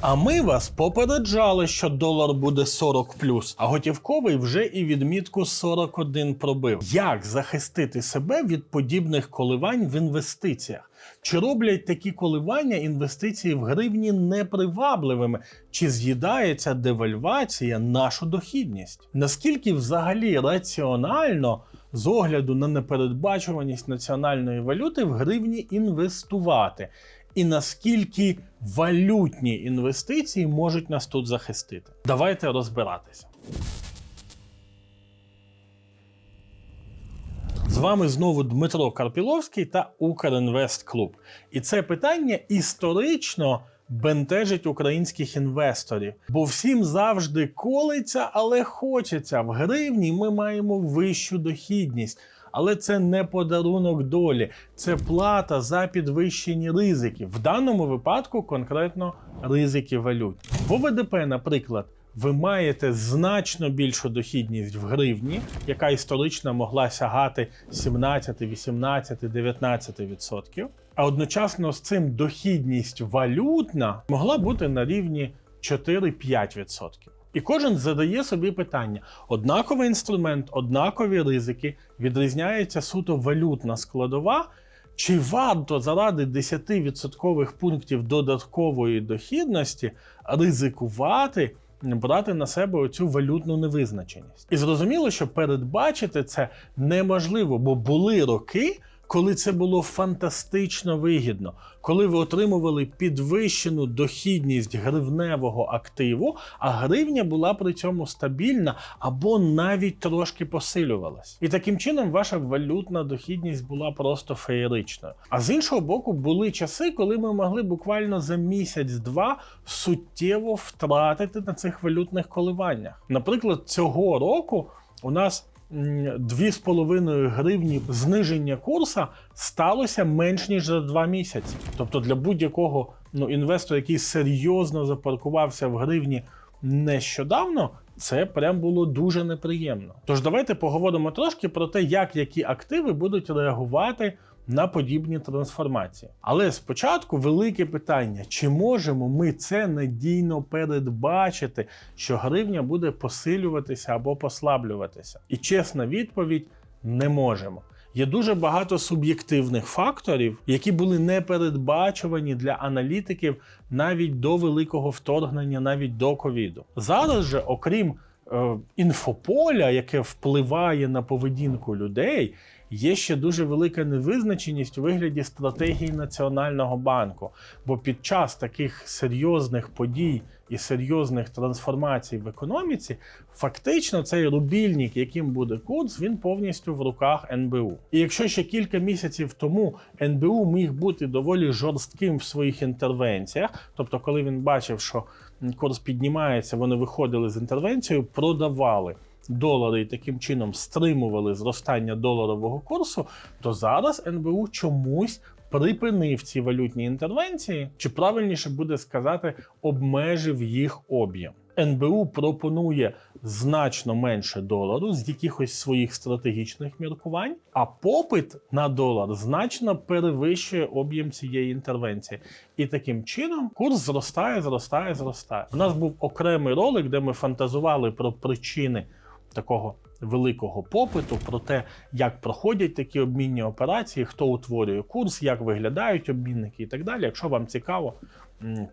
А ми вас попереджали, що долар буде 40 а готівковий вже і відмітку 41 пробив. Як захистити себе від подібних коливань в інвестиціях? Чи роблять такі коливання інвестиції в гривні непривабливими? Чи з'їдається девальвація нашу дохідність? Наскільки взагалі раціонально з огляду на непередбачуваність національної валюти в гривні інвестувати? І наскільки валютні інвестиції можуть нас тут захистити? Давайте розбиратися. З вами знову Дмитро Карпіловський та Укрінвест Клуб. І це питання історично бентежить українських інвесторів, бо всім завжди колиться, але хочеться. В гривні ми маємо вищу дохідність. Але це не подарунок долі, це плата за підвищені ризики. В даному випадку конкретно ризики валют. В ОВДП, наприклад, ви маєте значно більшу дохідність в гривні, яка історично могла сягати 17, 18, 19%. А одночасно з цим дохідність валютна могла бути на рівні 4-5%. І кожен задає собі питання: однаковий інструмент, однакові ризики, відрізняється суто валютна складова. Чи варто заради 10% пунктів додаткової дохідності ризикувати брати на себе оцю валютну невизначеність? І зрозуміло, що передбачити це неможливо, бо були роки, коли це було фантастично вигідно, коли ви отримували підвищену дохідність гривневого активу, а гривня була при цьому стабільна або навіть трошки посилювалась. І таким чином ваша валютна дохідність була просто феєричною. А з іншого боку, були часи, коли ми могли буквально за місяць-два суттєво втратити на цих валютних коливаннях. Наприклад, цього року у нас. 2,5 гривні зниження курсу сталося менш ніж за 2 місяці. Тобто для будь-якого ну, інвестора, який серйозно запаркувався в гривні нещодавно, це прям було дуже неприємно. Тож давайте поговоримо трошки про те, як які активи будуть реагувати на подібні трансформації. Але спочатку велике питання: чи можемо ми це надійно передбачити, що гривня буде посилюватися або послаблюватися? І чесна відповідь не можемо. Є дуже багато суб'єктивних факторів, які були непередбачувані для аналітиків навіть до великого вторгнення, навіть до ковіду. Зараз же, окрім е, інфополя, яке впливає на поведінку людей, є ще дуже велика невизначеність у вигляді стратегії Національного банку. Бо під час таких серйозних подій і серйозних трансформацій в економіці, фактично цей рубільник, яким буде курс, він повністю в руках НБУ. І якщо ще кілька місяців тому НБУ міг бути доволі жорстким в своїх інтервенціях, тобто, коли він бачив, що курс піднімається, вони виходили з інтервенцією, продавали долари і таким чином стримували зростання доларового курсу, то зараз НБУ чомусь припинив ці валютні інтервенції, чи правильніше буде сказати, обмежив їх об'єм. НБУ пропонує значно менше долару з якихось своїх стратегічних міркувань, а попит на долар значно перевищує об'єм цієї інтервенції. І таким чином курс зростає, зростає, зростає. У нас був окремий ролик, де ми фантазували про причини такого великого попиту, про те, як проходять такі обмінні операції, хто утворює курс, як виглядають обмінники і так далі. Якщо вам цікаво,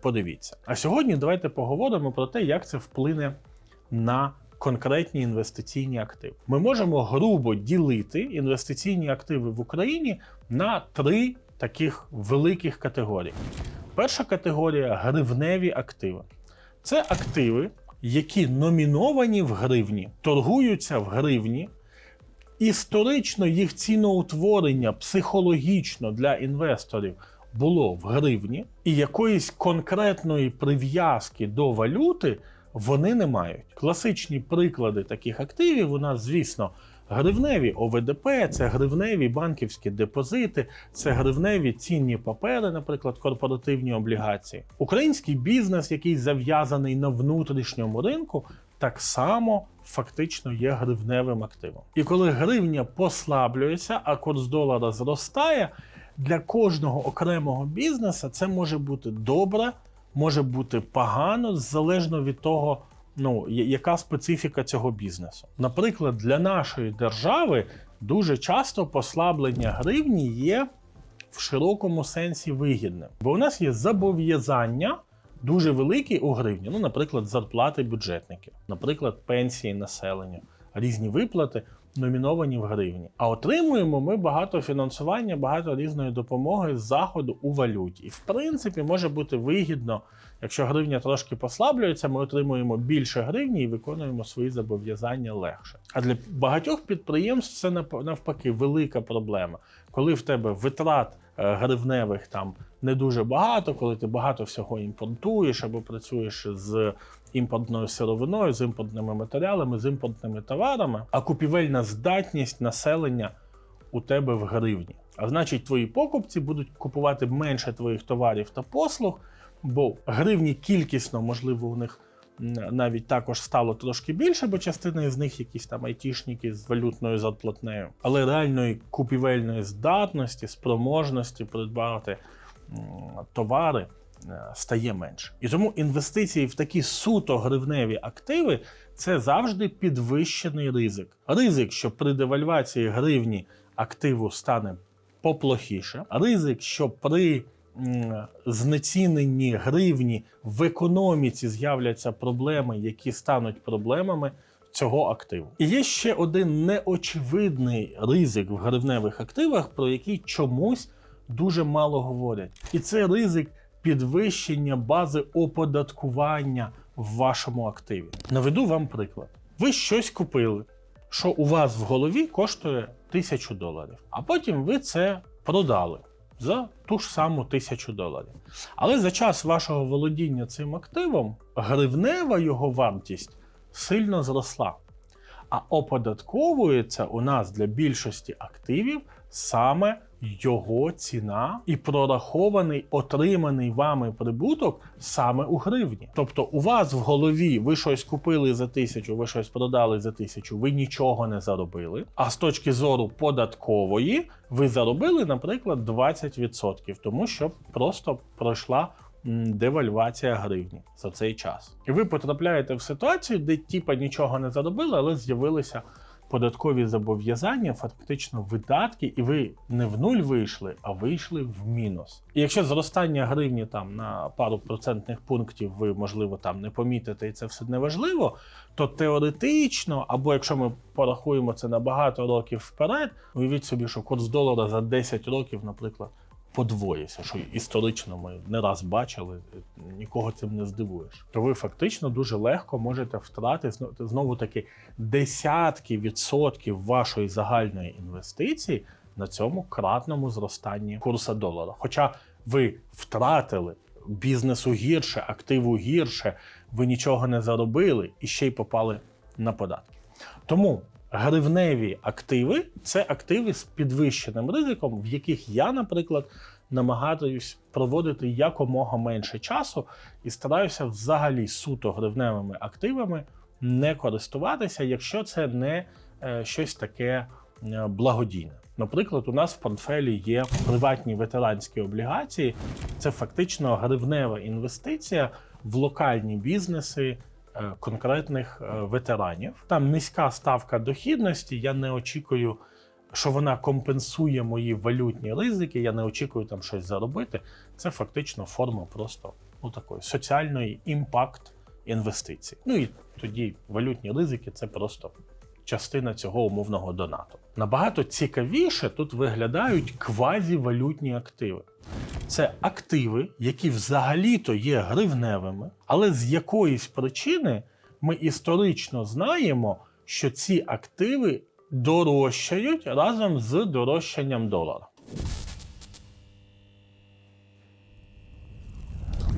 подивіться. А сьогодні давайте поговоримо про те, як це вплине на конкретні інвестиційні активи. Ми можемо грубо ділити інвестиційні активи в Україні на три таких великих категорії. Перша категорія гривневі активи. Це активи, які номіновані в гривні, торгуються в гривні. Історично їх ціноутворення психологічно для інвесторів було в гривні, і якоїсь конкретної прив'язки до валюти вони не мають. Класичні приклади таких активів у нас, звісно, гривневі ОВДП, це гривневі банківські депозити, це гривневі цінні папери, наприклад, корпоративні облігації. Український бізнес, який зав'язаний на внутрішньому ринку, так само фактично є гривневим активом. І коли гривня послаблюється, а курс долара зростає, для кожного окремого бізнесу це може бути добре може бути погано залежно від того, ну, яка специфіка цього бізнесу. Наприклад, для нашої держави дуже часто послаблення гривні є в широкому сенсі вигідним. Бо у нас є зобов'язання дуже великі у гривні. Ну, наприклад, зарплати бюджетників, наприклад, пенсії населення, різні виплати номіновані в гривні. А отримуємо ми багато фінансування, багато різної допомоги з заходу у валюті. І в принципі може бути вигідно, якщо гривня трошки послаблюється, ми отримуємо більше гривні і виконуємо свої зобов'язання легше. А для багатьох підприємств це навпаки велика проблема. Коли в тебе витрат е, гривневих там не дуже багато, коли ти багато всього імпортуєш або працюєш з імпортною сировиною, з імпортними матеріалами, з імпортними товарами, а купівельна здатність населення у тебе в гривні. А значить, твої покупці будуть купувати менше твоїх товарів та послуг, бо гривні кількісно, можливо, у них навіть також стало трошки більше, бо частина із них якісь там айтішники з валютною зарплатнею. Але реальної купівельної здатності, спроможності придбати товари е, стає менше. І тому інвестиції в такі суто гривневі активи це завжди підвищений ризик. Ризик, що при девальвації гривні активу стане поплохіше, ризик, що при знеціненні гривні в економіці з'являться проблеми, які стануть проблемами цього активу. І є ще один неочевидний ризик в гривневих активах, про який чомусь дуже мало говорять. І це ризик підвищення бази оподаткування в вашому активі. Наведу вам приклад. Ви щось купили, що у вас в голові коштує тисячу доларів, а потім ви це продали за ту ж саму тисячу доларів. Але за час вашого володіння цим активом гривнева його вартість сильно зросла. А оподатковується у нас для більшості активів саме його ціна і прорахований отриманий вами прибуток саме у гривні. Тобто, у вас в голові ви щось купили за тисячу, ви щось продали за тисячу, ви нічого не заробили. А з точки зору податкової, ви заробили, наприклад, 20%, тому що просто пройшла девальвація гривні за цей час. І ви потрапляєте в ситуацію, де типа нічого не заробили, але з'явилися податкові зобов'язання, фактично видатки, і ви не в нуль вийшли, а вийшли в мінус. І якщо зростання гривні там на пару процентних пунктів ви, можливо, там не помітите, і це все не важливо, то теоретично, або якщо ми порахуємо це на багато років вперед, уявіть собі, що курс долара за 10 років, наприклад, подвоївся, що історично ми не раз бачили, нікого цим не здивуєш. То ви фактично дуже легко можете втратити знову таки десятки відсотків вашої загальної інвестиції на цьому кратному зростанні курсу долара. Хоча ви втратили бізнесу гірше, активу гірше, ви нічого не заробили і ще й попали на податки. Тому гривневі активи це активи з підвищеним ризиком, в яких я, наприклад, намагаюсь проводити якомога менше часу і стараюся взагалі суто гривневими активами не користуватися, якщо це не е, щось таке е, благодійне. Наприклад, у нас в портфелі є приватні ветеранські облігації. Це фактично гривнева інвестиція в локальні бізнеси конкретних е, ветеранів. Там низька ставка дохідності. Я не очікую, що вона компенсує мої валютні ризики. Я не очікую там щось заробити. Це фактично форма просто ну, такої соціальної імпакт інвестицій. Ну і тоді валютні ризики це просто частина цього умовного донату. Набагато цікавіше тут виглядають квазівалютні активи. Це активи, які взагалі-то є гривневими, але з якоїсь причини ми історично знаємо, що ці активи дорожчають разом з дорожчанням долара.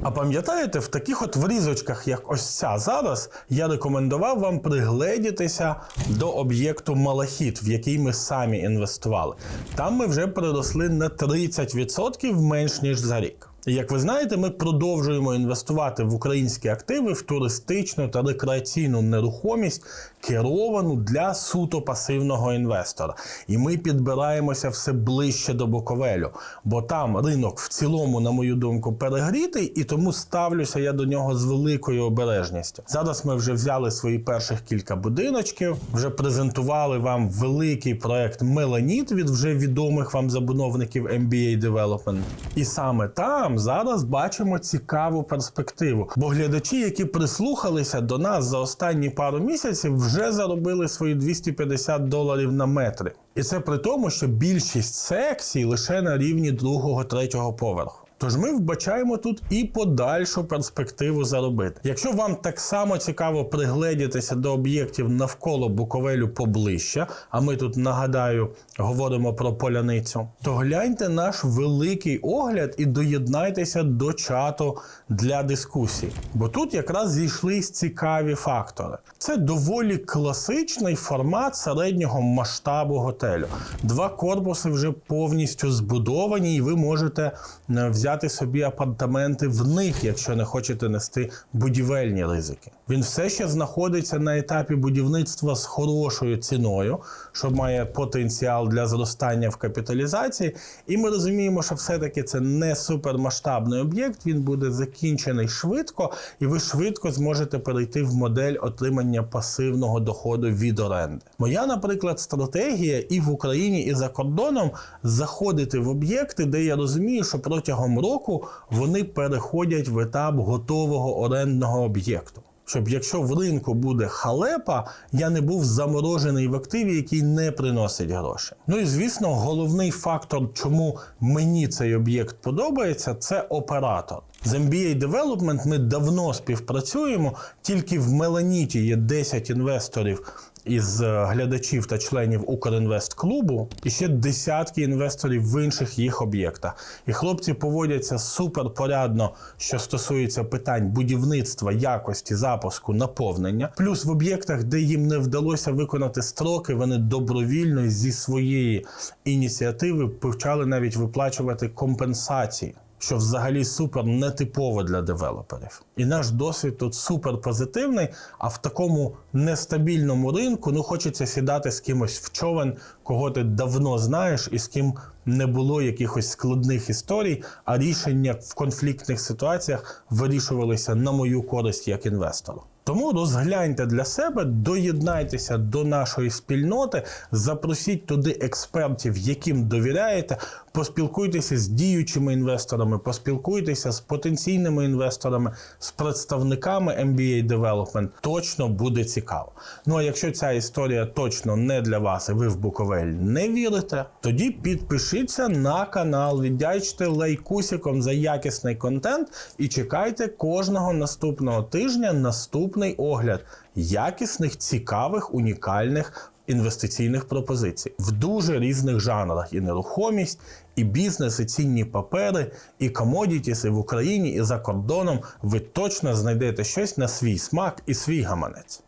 А пам'ятаєте, в таких от врізочках, як ось ця зараз, я рекомендував вам пригледітися до об'єкту Малахіт, в який ми самі інвестували. Там ми вже приросли на 30% менш ніж за рік. Як ви знаєте, ми продовжуємо інвестувати в українські активи, в туристичну та рекреаційну нерухомість, керовану для суто пасивного інвестора. І ми підбираємося все ближче до Буковелю, бо там ринок в цілому, на мою думку, перегрітий, і тому ставлюся я до нього з великою обережністю. Зараз ми вже взяли свої перших кілька будиночків, вже презентували вам великий проект Меланіт від вже відомих вам забудовників MBA Development. І саме там зараз бачимо цікаву перспективу. Бо глядачі, які прислухалися до нас за останні пару місяців, вже заробили свої 250 доларів на метри. І це при тому, що більшість секцій лише на рівні другого третього поверху. Тож ми вбачаємо тут і подальшу перспективу заробити. Якщо вам так само цікаво пригледітися до об'єктів навколо Буковелю поближче, а ми тут нагадаю говоримо про поляницю, то гляньте наш великий огляд і доєднайтеся до чату для дискусій. Бо тут якраз зійшлись цікаві фактори. Це доволі класичний формат середнього масштабу готелю. Два корпуси вже повністю збудовані, і ви можете е, взяти собі апартаменти в них, якщо не хочете нести будівельні ризики. Він все ще знаходиться на етапі будівництва з хорошою ціною, що має потенціал для зростання в капіталізації. І ми розуміємо, що все-таки це не супермасштабний об'єкт. Він буде закінчений швидко, і ви швидко зможете перейти в модель отримання пасивного доходу від оренди. Моя, наприклад, стратегія і в Україні, і за кордоном заходити в об'єкти, де я розумію, що протягом року вони переходять в етап готового орендного об'єкту. Щоб якщо в ринку буде халепа, я не був заморожений в активі, який не приносить гроші. Ну і звісно, головний фактор, чому мені цей об'єкт подобається, це оператор. З MBA Development ми давно співпрацюємо. Тільки в Меланіті є 10 інвесторів із е, глядачів та членів Укрінвест клубу, і ще десятки інвесторів в інших їх об'єктах. І хлопці поводяться суперпорядно, що стосується питань будівництва, якості, запуску, наповнення. Плюс в об'єктах, де їм не вдалося виконати строки, вони добровільно зі своєї ініціативи почали навіть виплачувати компенсації що взагалі супер нетипово для девелоперів. І наш досвід тут супер позитивний. А в такому нестабільному ринку ну хочеться сідати з кимось в човен, кого ти давно знаєш, і з ким не було якихось складних історій, а рішення в конфліктних ситуаціях вирішувалися на мою користь як інвестору. Тому розгляньте для себе, доєднайтеся до нашої спільноти, запросіть туди експертів, яким довіряєте, поспілкуйтеся з діючими інвесторами, поспілкуйтеся з потенційними інвесторами, з представниками MBA Development. Точно буде цікаво. Ну а якщо ця історія точно не для вас, і ви в Буковель не вірите, тоді підпишіться на канал, віддячте лайкусиком за якісний контент і чекайте кожного наступного тижня наступний огляд якісних, цікавих, унікальних. Інвестиційних пропозицій в дуже різних жанрах: і нерухомість, і бізнес, і цінні папери, і комодітіси в Україні, і за кордоном. Ви точно знайдете щось на свій смак і свій гаманець.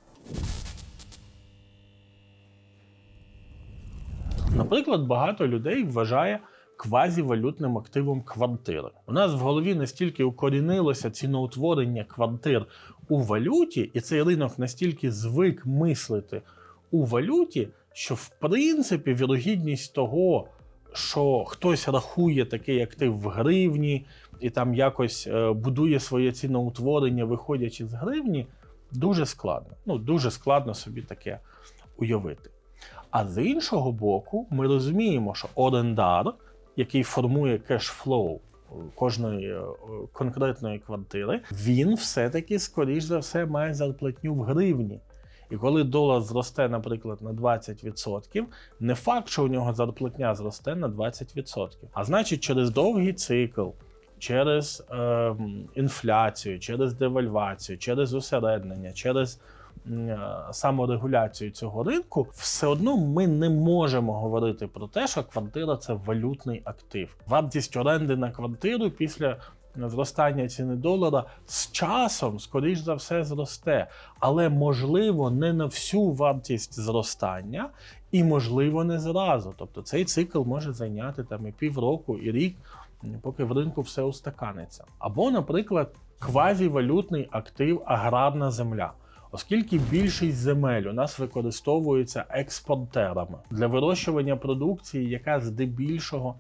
Наприклад, багато людей вважає квазівалютним активом квартири. У нас в голові настільки укорінилося ціноутворення квартир у валюті, і цей ринок настільки звик мислити у валюті, що в принципі вірогідність того, що хтось рахує такий актив в гривні і там якось е, будує своє ціноутворення, виходячи з гривні, дуже складно. Ну, дуже складно собі таке уявити. А з іншого боку, ми розуміємо, що орендар, який формує кешфлоу кожної е, конкретної квартири, він все-таки, скоріш за все, має зарплатню в гривні. І коли долар зросте, наприклад, на 20%, не факт, що у нього зарплатня зросте на 20%. А значить, через довгий цикл, через е, інфляцію, через девальвацію, через усереднення, через е, саморегуляцію цього ринку, все одно ми не можемо говорити про те, що квартира це валютний актив. Вартість оренди на квартиру після зростання ціни долара з часом, скоріш за все, зросте, але можливо не на всю вартість зростання, і можливо не зразу. Тобто цей цикл може зайняти там і півроку, і рік. поки в ринку все устаканиться. Або, наприклад, квазівалютний актив аграрна земля. Оскільки більшість земель у нас використовується експортерами для вирощування продукції, яка здебільшого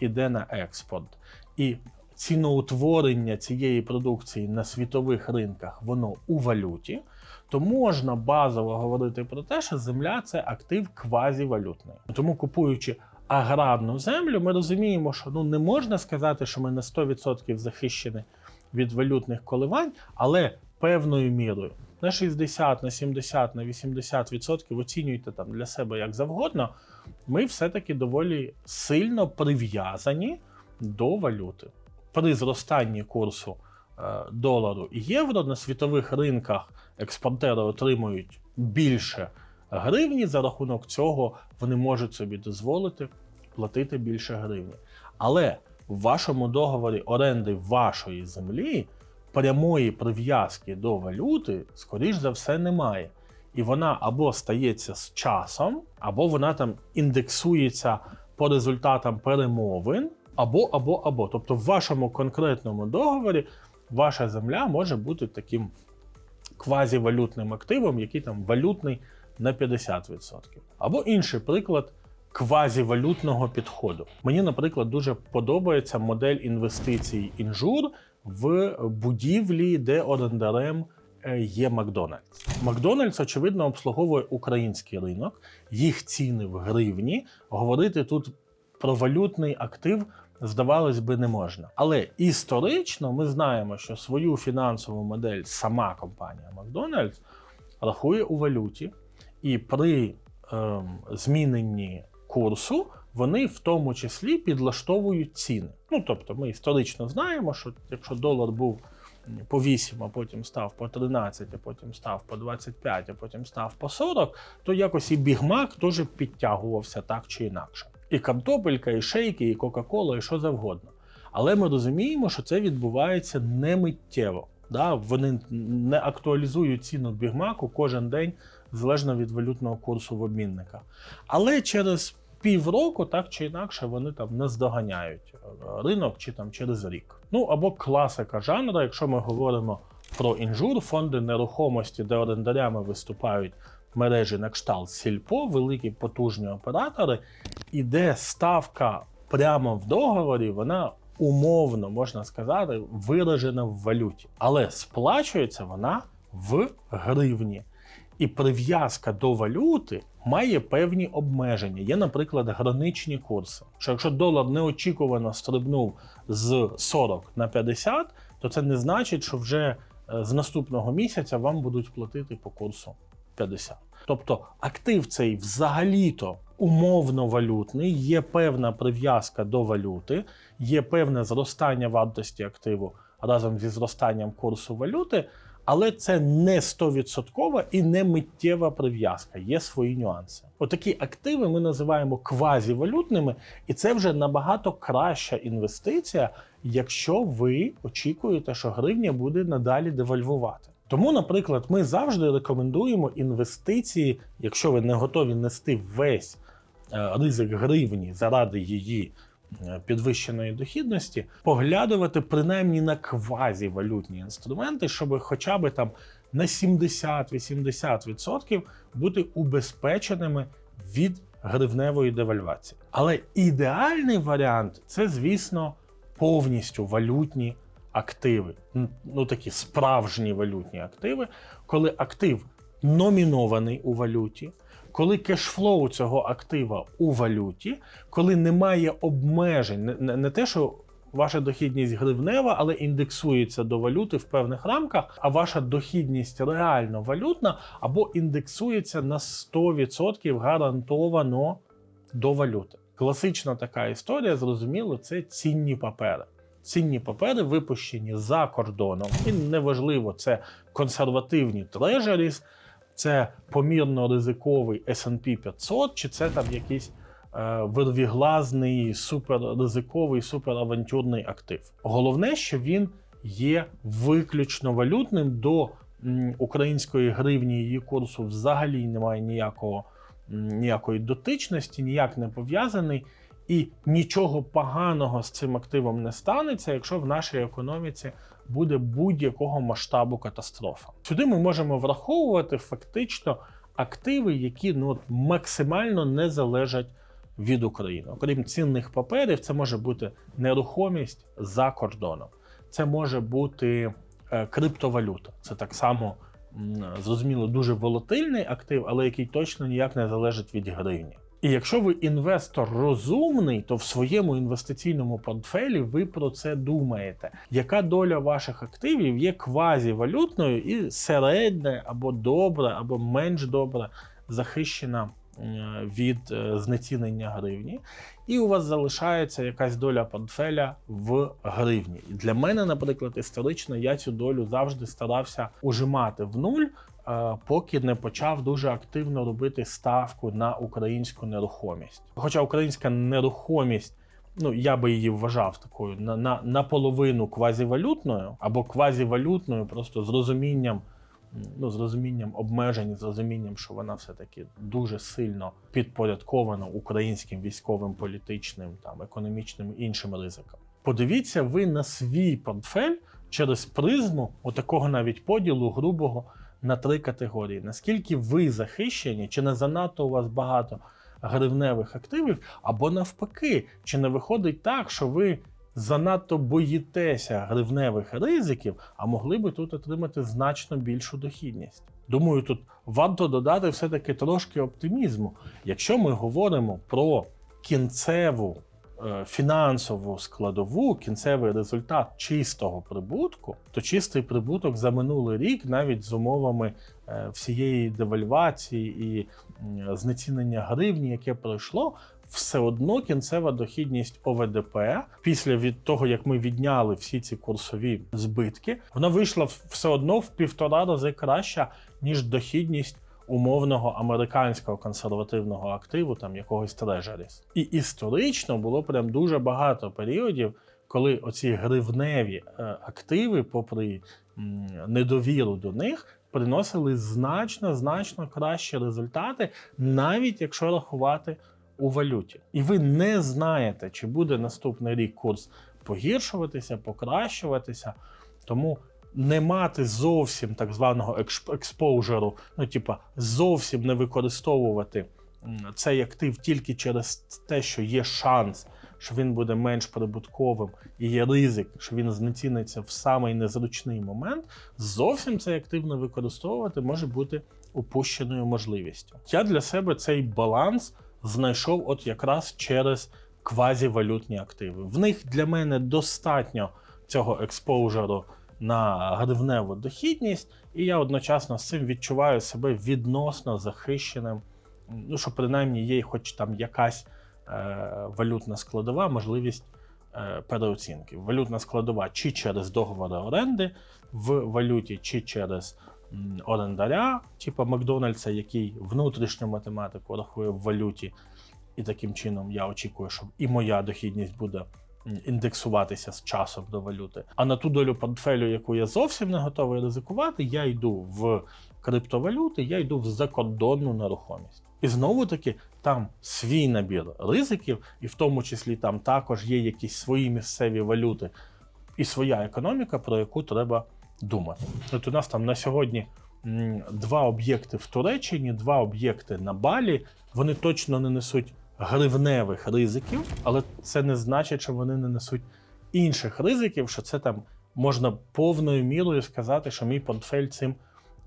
йде на експорт. І ціноутворення цієї продукції на світових ринках воно у валюті, то можна базово говорити про те, що земля це актив квазівалютний. Тому купуючи аграрну землю, ми розуміємо, що ну не можна сказати, що ми на 100% захищені від валютних коливань, але певною мірою на 60, на 70, на 80% оцінюйте там для себе як завгодно. Ми все-таки доволі сильно прив'язані до валюти. При зростанні курсу е, долару і євро на світових ринках експортери отримують більше гривні. За рахунок цього вони можуть собі дозволити платити більше гривні. Але в вашому договорі оренди вашої землі прямої прив'язки до валюти, скоріш за все, немає. І вона або стається з часом, або вона там індексується по результатам перемовин, або, або, або. Тобто, в вашому конкретному договорі ваша земля може бути таким квазівалютним активом, який там валютний на 50%. Або інший приклад квазівалютного підходу. Мені, наприклад, дуже подобається модель інвестицій інжур в будівлі, де орендарем е, є Макдональдс. Макдональдс, очевидно, обслуговує український ринок, їх ціни в гривні. Говорити тут про валютний актив. Здавалось би, не можна. Але історично ми знаємо, що свою фінансову модель сама компанія Макдональдс рахує у валюті, і при ем, зміненні курсу вони в тому числі підлаштовують ціни. Ну тобто, ми історично знаємо, що якщо долар був по 8, а потім став по 13, а потім став по 25, а потім став по 40, то якось і бігмак теж підтягувався так чи інакше. І картопелька, і шейки, і Кока-Кола, і що завгодно. Але ми розуміємо, що це відбувається не миттєво. Да? Вони не актуалізують ціну бігмаку кожен день залежно від валютного курсу в обмінниках. Але через півроку, так чи інакше, вони там наздоганяють е, ринок чи там через рік. Ну або класика жанру, якщо ми говоримо про інжур, фонди нерухомості, де орендарями виступають мережі на кшталт Сільпо, великі потужні оператори, і де ставка прямо в договорі, вона умовно можна сказати, виражена в валюті, але сплачується вона в гривні. І прив'язка до валюти має певні обмеження. Є, наприклад, граничні курси. Що якщо долар неочікувано стрибнув з 40 на 50, то це не значить, що вже е, з наступного місяця вам будуть платити по курсу 50. Тобто актив цей взагалі-то умовно валютний, є певна прив'язка до валюти, є певне зростання вартості активу разом зі зростанням курсу валюти. Але це не 100% і не миттєва прив'язка, є свої нюанси. Отакі активи ми називаємо квазівалютними, і це вже набагато краща інвестиція, якщо ви очікуєте, що гривня буде надалі девальвувати. Тому, наприклад, ми завжди рекомендуємо інвестиції, якщо ви не готові нести весь е, ризик гривні заради її е, підвищеної дохідності, поглядувати принаймні на квазівалютні інструменти, щоб хоча б там на 70-80% бути убезпеченими від гривневої девальвації. Але ідеальний варіант це, звісно, повністю валютні активи, ну такі справжні валютні активи, коли актив номінований у валюті, коли кешфлоу цього актива у валюті, коли немає обмежень, не, не, те, що ваша дохідність гривнева, але індексується до валюти в певних рамках, а ваша дохідність реально валютна або індексується на 100% гарантовано до валюти. Класична така історія, зрозуміло, це цінні папери. Цінні папери випущені за кордоном, і неважливо, це консервативні трежеріс, це помірно ризиковий SP 500, чи це там якийсь е, вирвіглазний, суперризиковий, суперавантюрний актив. Головне, що він є виключно валютним до м, української гривні її курсу взагалі немає ніякого, ніякої дотичності, ніяк не пов'язаний. І нічого поганого з цим активом не станеться, якщо в нашій економіці буде будь-якого масштабу катастрофа. Сюди ми можемо враховувати фактично активи, які ну, максимально не залежать від України. Окрім цінних паперів, це може бути нерухомість за кордоном, це може бути е, криптовалюта. Це так само зрозуміло дуже волатильний актив, але який точно ніяк не залежить від гривні. І якщо ви інвестор розумний, то в своєму інвестиційному портфелі ви про це думаєте. Яка доля ваших активів є квазівалютною і середня або добра, або менш добра захищена від е, знецінення гривні, і у вас залишається якась доля портфеля в гривні. І для мене, наприклад, історично я цю долю завжди старався ужимати в нуль. е, Поки не почав дуже активно робити ставку на українську нерухомість. Хоча українська нерухомість, ну я би її вважав такою на, на, наполовину квазівалютною або квазівалютною, просто з розумінням, ну, з розумінням обмежень, з розумінням, що вона все-таки дуже сильно підпорядкована українським військовим, політичним, там, економічним іншим ризикам. Подивіться ви на свій портфель через призму отакого навіть поділу грубого на три категорії. Наскільки ви захищені, чи не занадто у вас багато гривневих активів, або навпаки, чи не виходить так, що ви занадто боїтеся гривневих ризиків, а могли би тут отримати значно більшу дохідність. Думаю, тут варто додати все-таки трошки оптимізму. Якщо ми говоримо про кінцеву е, фінансову складову, кінцевий результат чистого прибутку, то чистий прибуток за минулий рік, навіть з умовами е, всієї девальвації і знецінення гривні, яке пройшло, все одно кінцева дохідність ОВДП після від того, як ми відняли всі ці курсові збитки, вона вийшла все одно в півтора рази краща, ніж дохідність умовного американського консервативного активу, там якогось трежеріс. І історично було прям дуже багато періодів, коли оці гривневі е, активи, попри недовіру до них, приносили значно значно кращі результати, навіть якщо рахувати у валюті. І ви не знаєте, чи буде наступний рік курс погіршуватися, покращуватися. Тому не мати зовсім так званого експоужеру, ну типа зовсім не використовувати цей актив тільки через те, що є шанс, що він буде менш прибутковим, і є ризик, що він знеціниться в самий незручний момент. Зовсім цей актив не використовувати може бути упущеною можливістю. Я для себе цей баланс знайшов от якраз через квазівалютні активи. В них для мене достатньо цього експоужеру на гривневу дохідність, і я одночасно з цим відчуваю себе відносно захищеним. Ну, що принаймні є хоч там якась е, валютна складова, можливість е, переоцінки. Валютна складова чи через договори оренди в валюті, чи через орендаря, типу Макдональдса, який внутрішню математику рахує в валюті. І таким чином я очікую, що і моя дохідність буде індексуватися з часом до валюти. А на ту долю портфелю, яку я зовсім не готовий ризикувати, я йду в криптовалюти, я йду в закордонну нерухомість. І знову таки там свій набір ризиків, і в тому числі там також є якісь свої місцеві валюти і своя економіка, про яку треба думати. От у нас там на сьогодні два об'єкти в Туреччині, два об'єкти на Балі. Вони точно не несуть гривневих ризиків, але це не значить, що вони не несуть інших ризиків, що це там можна повною мірою сказати, що мій портфель цим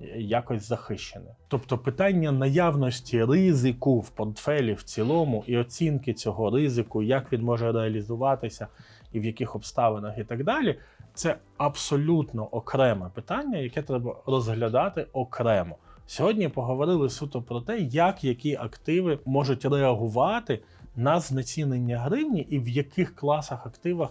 е, якось захищений. Тобто питання наявності ризику в портфелі в цілому і оцінки цього ризику, як він може реалізуватися і в яких обставинах і так далі, це абсолютно окреме питання, яке треба розглядати окремо. Сьогодні поговорили суто про те, як які активи можуть реагувати на знецінення гривні і в яких класах активах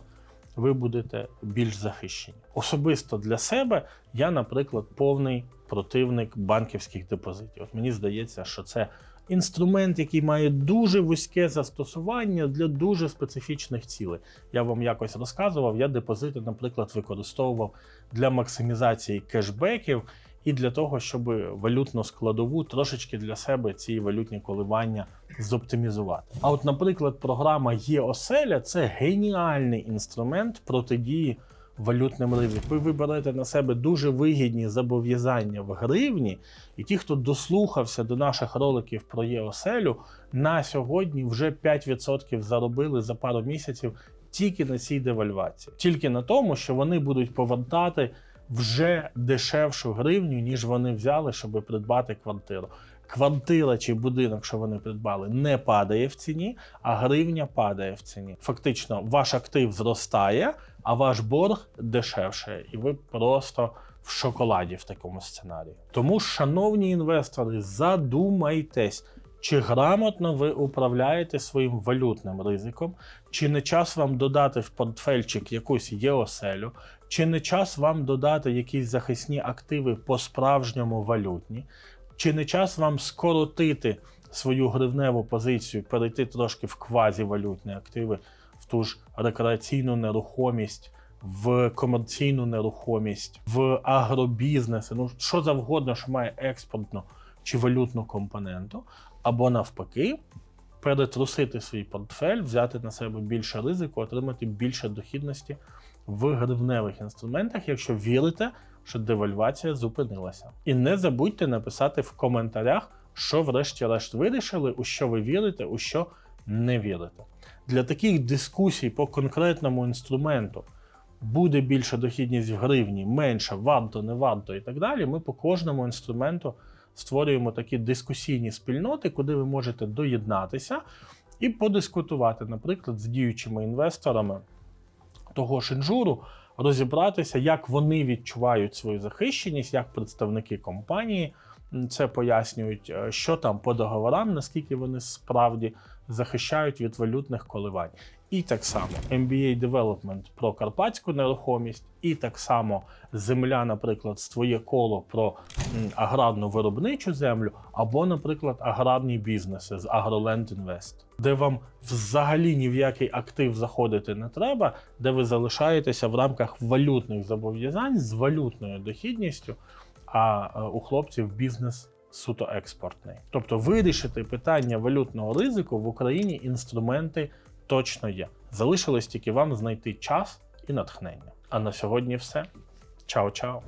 ви будете більш захищені. Особисто для себе я, наприклад, повний противник банківських депозитів. От мені здається, що це інструмент, який має дуже вузьке застосування для дуже специфічних цілей. Я вам якось розказував, я депозити, наприклад, використовував для максимізації кешбеків і для того, щоб валютну складову трошечки для себе ці валютні коливання зоптимізувати. А от, наприклад, програма ЄОселя це геніальний інструмент протидії валютним ризикам. Ви виберете на себе дуже вигідні зобов'язання в гривні, і ті, хто дослухався до наших роликів про ЄОселю, на сьогодні вже 5% заробили за пару місяців тільки на цій девальвації, тільки на тому, що вони будуть повертати вже дешевшу гривню, ніж вони взяли, щоб придбати квартиру. Квартира чи будинок, що вони придбали, не падає в ціні, а гривня падає в ціні. Фактично, ваш актив зростає, а ваш борг дешевше, і ви просто в шоколаді в такому сценарії. Тому, шановні інвестори, задумайтесь. Чи грамотно ви управляєте своїм валютним ризиком? Чи не час вам додати в портфельчик якусь єоселю? Чи не час вам додати якісь захисні активи по справжньому валютні? Чи не час вам скоротити свою гривневу позицію, перейти трошки в квазівалютні активи, в ту ж рекреаційну нерухомість, в комерційну нерухомість, в агробізнеси, ну що завгодно, що має експортну чи валютну компоненту, або навпаки, перетрусити свій портфель, взяти на себе більше ризику, отримати більше дохідності в гривневих інструментах, якщо вірите, що девальвація зупинилася. І не забудьте написати в коментарях, що врешті-решт вирішили, у що ви вірите, у що не вірите. Для таких дискусій по конкретному інструменту буде більша дохідність в гривні, менша, варто, не варто і так далі. Ми по кожному інструменту створюємо такі дискусійні спільноти, куди ви можете доєднатися і подискутувати, наприклад, з діючими інвесторами того ж інжуру, розібратися, як вони відчувають свою захищеність, як представники компанії це пояснюють, е, що там по договорам, наскільки вони справді захищають від валютних коливань. І так само MBA Development про карпатську нерухомість, і так само земля, наприклад, твоє коло про аграрну виробничу землю, або, наприклад, аграрні бізнеси з AgroLand Invest, де вам взагалі ні в який актив заходити не треба, де ви залишаєтеся в рамках валютних зобов'язань з валютною дохідністю, а е, у хлопців бізнес. Суто експортний, тобто вирішити питання валютного ризику в Україні інструменти точно є. Залишилось тільки вам знайти час і натхнення. А на сьогодні все. Чао-чао!